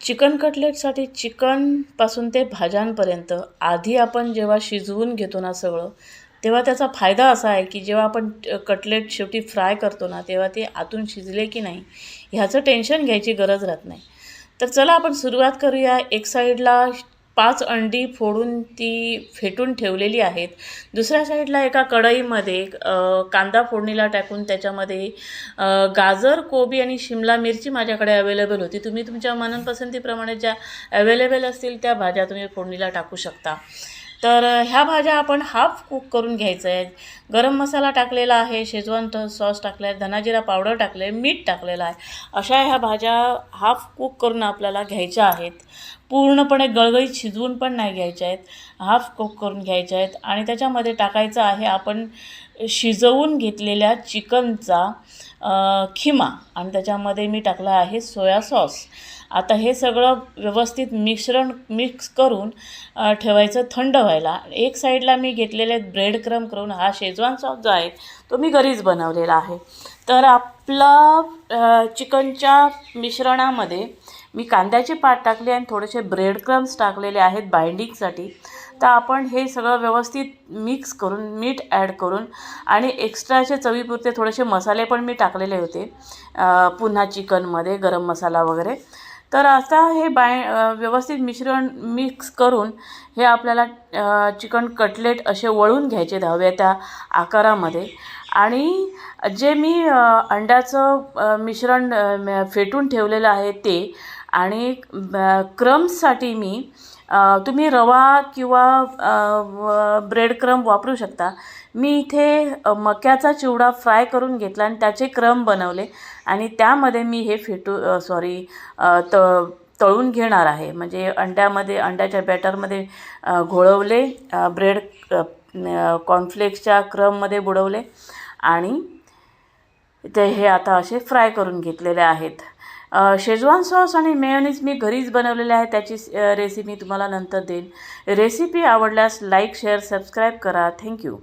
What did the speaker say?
Chicken कटलेटसाठी चिकनपासून ते भाज्यांपर्यंत आधी आपण जेव्हा शिजवून घेतो ना सगळं तेव्हा त्याचा फायदा असा आहे की जेव्हा आपण कटलेट शेवटी फ्राय करतो ना तेव्हा ते आतून शिजले की नाही ह्याचं टेन्शन घ्यायची गरज राहत नाही. तर चला आपण सुरुवात करूया एक साईडला पाच अंडी फोडून ती फेटून ठेवलेली आहेत. दुसऱ्या साईडला एका कढईमध्ये कांदा फोडणीला टाकून त्याच्यामध्ये गाजर कोबी आणि शिमला मिरची माझ्याकडे अवेलेबल होती. तुम्ही तुमच्या मनपसंतीप्रमाणे ज्या अवेलेबल असतील त्या भाज्या तुम्ही फोडणीला टाकू शकता. तर ह्या भाज्या आपण हाफ कुक करून घ्यायचं आहे गरम मसाला टाकलेला आहे शेजवान सॉस टाकला आहे धनाजिरा पावडर टाकले आहे मीठ टाकलेलं आहे. अशा ह्या भाज्या हाफ कुक करून आपल्याला घ्यायच्या आहेत. पूर्णपणे गळगळीत शिजवून पण नाही घ्यायच्या आहेत. हाफ कुक करून घ्यायच्या आहेत. आणि त्याच्यामध्ये टाकायचं आहे आपण शिजवून घेतलेल्या चिकनचा खिमा. आणि त्याच्यामध्ये मी टाकला आहे सोया सॉस. आता हे सगळं व्यवस्थित मिश्रण मिक्स करून ठेवायचं थंड व्हायला. एक साईडला मी घेतलेले ब्रेड क्रम करून हा शेजवान सॉस जो आहे तो मी घरीच बनवलेला आहे. तर आपलं चिकनच्या मिश्रणामध्ये मी कांद्याचे पात टाकले आणि थोडेसे ब्रेड क्रम्स टाकलेले आहेत बाइंडिंगसाठी. तर आपण हे सगळं व्यवस्थित मिक्स करून मीठ ॲड करून आणि एक्स्ट्राचे चवीपुरते थोडेसे मसाले पण मी टाकलेले होते पुन्हा चिकनमध्ये गरम मसाला वगैरे. तर आता हे बाय व्यवस्थित मिश्रण मिक्स करून हे आपल्याला चिकन कटलेट असे वळून घ्यायचे धाव्या त्या आकारामध्ये. आणि जे मी अंड्याचं मिश्रण फेटून ठेवलेलं आहे ते आणि क्रम्ससाठी मी तुम्ही रवा किंवा ब्रेड क्रम वापरू शकता. मी इथे मक्याचा चिवडा फ्राय करून घेतला आणि त्याचे क्रम बनवले आणि त्यामध्ये मी हे फेटू सॉरी त तळून घेणार आहे. म्हणजे अंड्यामध्ये अंड्याच्या बॅटरमध्ये घोळवले ब्रेड कॉर्नफ्लेक्सच्या क्रममध्ये बुडवले आणि ते हे आता असे फ्राय करून घेतलेले आहेत. शेजवान सॉस आणि मेयोनीज मी घरीच बनवलेले आहे त्याची रेसिपी तुम्हाला नंतर देईन. रेसिपी आवडल्यास लाईक शेअर सबस्क्राईब करा. Thank you